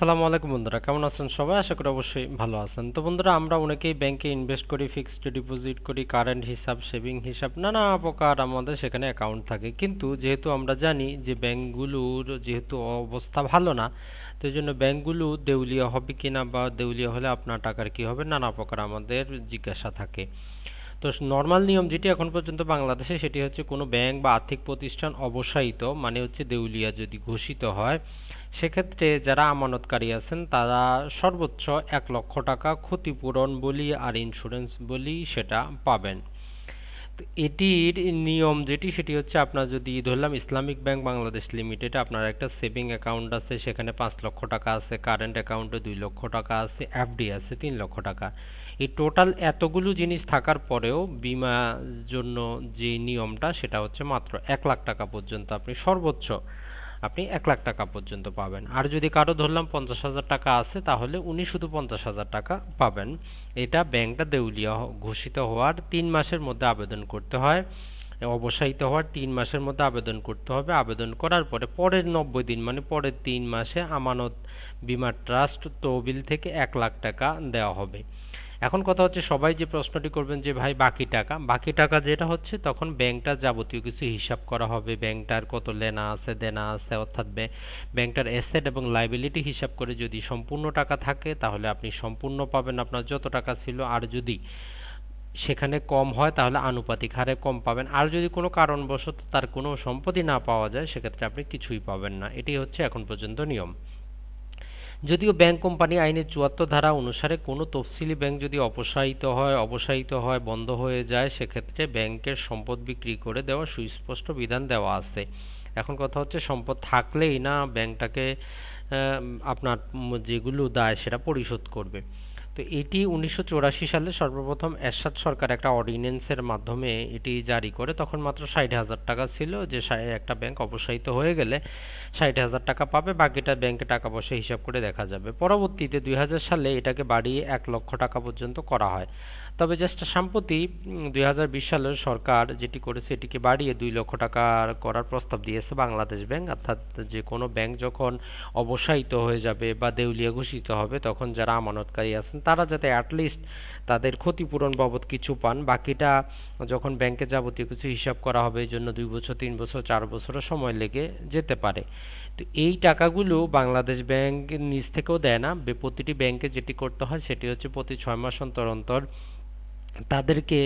আসসালামু আলাইকুম বন্ধুরা, কেমন আছেন সবাই? আশা করি অবশ্যই ভালো আছেন। তো বন্ধুরা, আমরা অনেকেই ব্যাংকে ইনভেস্ট করি ফিক্সড ডিপোজিট করি কারেন্ট হিসাব সেভিং হিসাব, নানা প্রকার আমাদের সেখানে অ্যাকাউন্ট থাকে। কিন্তু যেহেতু আমরা জানি যে ব্যাংকগুলোর যেহেতু অবস্থা ভালো না, তো এই জন্য ব্যাংকগুলো দেউলিয়া হবে কিনা বা দেউলিয়া হলে আপনার টাকার কি হবে, নানা প্রকার আমাদের জিজ্ঞাসা থাকে। তো নর্মাল নিয়ম যেটি এখন পর্যন্ত বাংলাদেশে, সেটি হচ্ছে কোনো ব্যাংক বা আর্থিক প্রতিষ্ঠান অবসায়িত মানে হচ্ছে দেউলিয়া যদি ঘোষিত হয়, সেক্ষেত্রে যারা আমানতকারী আছেন, তারা সর্বোচ্চ এক লক্ষ টাকা ক্ষতিপূরণ বলি আর ইন্স্যুরেন্স বলি সেটা পাবেন। এটির নিয়ম যেটি, সেটি হচ্ছে আপনার যদি ধরলাম ইসলামিক ব্যাংক বাংলাদেশ লিমিটেড আপনার একটা সেভিং অ্যাকাউন্ট আছে, সেখানে পাঁচ লক্ষ টাকা আছে, কারেন্ট অ্যাকাউন্টে দুই লক্ষ টাকা আছে, এফডি আছে, তিন লক্ষ টাকা। এই টোটাল এতগুলো জিনিস থাকার পরেও বিমা জন্য যে নিয়মটা, সেটা হচ্ছে মাত্র এক লাখ টাকা পর্যন্ত আপনি সর্বোচ্চ আপনি এক লাখ টাকা পর্যন্ত পাবেন। আর যদি কারও ধরলাম পঞ্চাশ হাজার টাকা আছে, তাহলে উনি শুধু পঞ্চাশ হাজার টাকা পাবেন। এটা ব্যাংকটা দেউলিয়া ঘোষিত হওয়ার তিন মাসের মধ্যে আবেদন করতে হয়। অবসায়িত হওয়ার তিন মাসের মধ্যে আবেদন করতে হবে। আবেদন করার পরে পরের নব্বই দিন মানে পরের তিন মাসে আমানত বিমা ট্রাস্ট তহবিল থেকে এক লাখ টাকা দেওয়া হবে। এখন কথা হচ্ছে সবাই যে প্রশ্নটি করবেন যে, ভাই, বাকি টাকা? বাকি টাকা যেটা হচ্ছে তখন ব্যাংকটার যাবতীয় কিছু হিসাব করা হবে। ব্যাংকটার কত লেনা আছে, দেনা আছে, অর্থাৎ ব্যাংকটার অ্যাসেট এবং লাইবিলিটি হিসাব করে যদি সম্পূর্ণ টাকা থাকে, তাহলে আপনি সম্পূর্ণ পাবেন আপনার যত টাকা ছিল। আর যদি সেখানে কম হয়, তাহলে আনুপাতিক হারে কম পাবেন। আর যদি কোনো কারণবশত তার কোনো সম্পত্তি না পাওয়া যায়, সেক্ষেত্রে আপনি কিছুই পাবেন না। এটি হচ্ছে এখন পর্যন্ত নিয়ম। যদিও ব্যাংক কোম্পানি আইনের চুয়াত্তর ধারা অনুসারে কোনো তফসিলি ব্যাংক যদি অপসারিত হয় অবসায়িত হয়, বন্ধ হয়ে যায়, সেক্ষেত্রে ব্যাংকের সম্পদ বিক্রি করে দেওয়া সুস্পষ্ট বিধান দেওয়া আছে। এখন কথা হচ্ছে সম্পদ থাকলেই না ব্যাংকটাকে আপনার যেগুলো দায় সেটা পরিশোধ করবে। তো এটি উনিশশো চুরাশি সালে সর্বপ্রথম এরশাদ সরকার একটা অর্ডিন্যান্সের মাধ্যমে এটি জারি করে। তখন মাত্র ষাট হাজার টাকা ছিল যে একটা ব্যাংক অবসায়িত হয়ে গেলে ষাট হাজার টাকা পাবে, বাকিটা ব্যাংকে টাকা পয়সা হিসাব করে দেখা যাবে। পরবর্তীতে দুই হাজার সালে এটাকে বাড়িয়ে এক লক্ষ টাকা পর্যন্ত করা হয়। তবে জাস্ট সম্প্রতি দুই সালের সরকার যেটি করেছে, এটিকে বাড়িয়ে দুই লক্ষ টাকা করার প্রস্তাব দিয়েছে বাংলাদেশ ব্যাংক। অর্থাৎ যে কোনো ব্যাংক যখন অবসায়িত হয়ে যাবে বা দেউলিয়া ঘোষিত হবে, তখন যারা আমানতকারী আছেন, তারা যাতে অ্যাটলিস্ট তাদের ক্ষতিপূরণ বাবদ কিছু পান। বাকিটা যখন ব্যাংকে যাবতীয় কিছু হিসাব করা হবে এই জন্য দুই বছর, তিন বছর, চার বছরও সময় লেগে যেতে পারে। তো এই টাকাগুলো বাংলাদেশ ব্যাংক নিজ থেকেও দেয় না। প্রতিটি ব্যাংকে যেটি করতে হয়, সেটি হচ্ছে প্রতি ছয় মাস অন্তর অন্তর তাদেরকে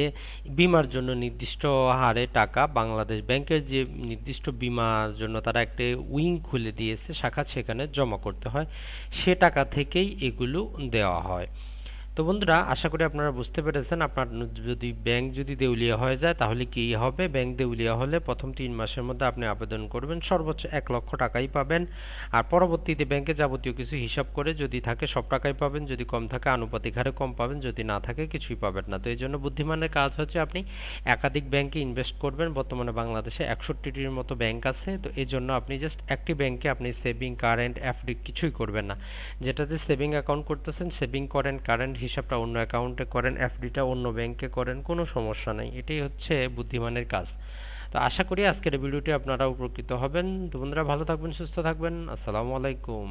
বিমার জন্য নির্দিষ্ট হারে টাকা বাংলাদেশ ব্যাংকের যে নির্দিষ্ট বিমার জন্য তারা একটা উইং খুলে দিয়েছে, শাখা সেখানে জমা করতে হয়। সে টাকা থেকেই এগুলো দেওয়া হয়। তো বন্ধুরা, আশা করি আপনারা বুঝতে পেরেছেন। আপনার যদি ব্যাংক যদি দেউলিয়া হয়ে যায়, তাহলে কি হবে? ব্যাংক দেউলিয়া হলে প্রথম তিন মাসের মধ্যে আপনি আবেদন করবেন। সর্বোচ্চ এক লক্ষ টাকাই পাবেন। আর পরবর্তীতে ব্যাংকে যাবতীয় কিছু হিসাব করে যদি থাকে, সব টাকাই পাবেন। যদি কম থাকে, আনুপাতিক হারে কম পাবেন। যদি না থাকে, কিছুই পাবেন না। তো এই জন্য বুদ্ধিমানের কাজ হচ্ছে আপনি একাধিক ব্যাংকে ইনভেস্ট করবেন। বর্তমানে বাংলাদেশে একষট্টিটির মতো ব্যাংক আছে। তো এই জন্য আপনি জাস্ট একটি ব্যাংকে আপনি সেভিং কারেন্ট এফডি কিছুই করবেন না। যেটাতে সেভিং অ্যাকাউন্ট করতেছেন সেভিং করেন কারেন্ট হিসাবটা অন্য অ্যাকাউন্টে করেন এফডিটা অন্য ব্যাংকে করেন, কোনো সমস্যা নাই। এটাই হচ্ছে বুদ্ধিমানের কাজ। তো আশা করি আজকের ভিডিওটি আপনারা উপকৃত হবেন। তো বন্ধুরা, ভালো থাকবেন, সুস্থ থাকবেন। আসসালামু আলাইকুম।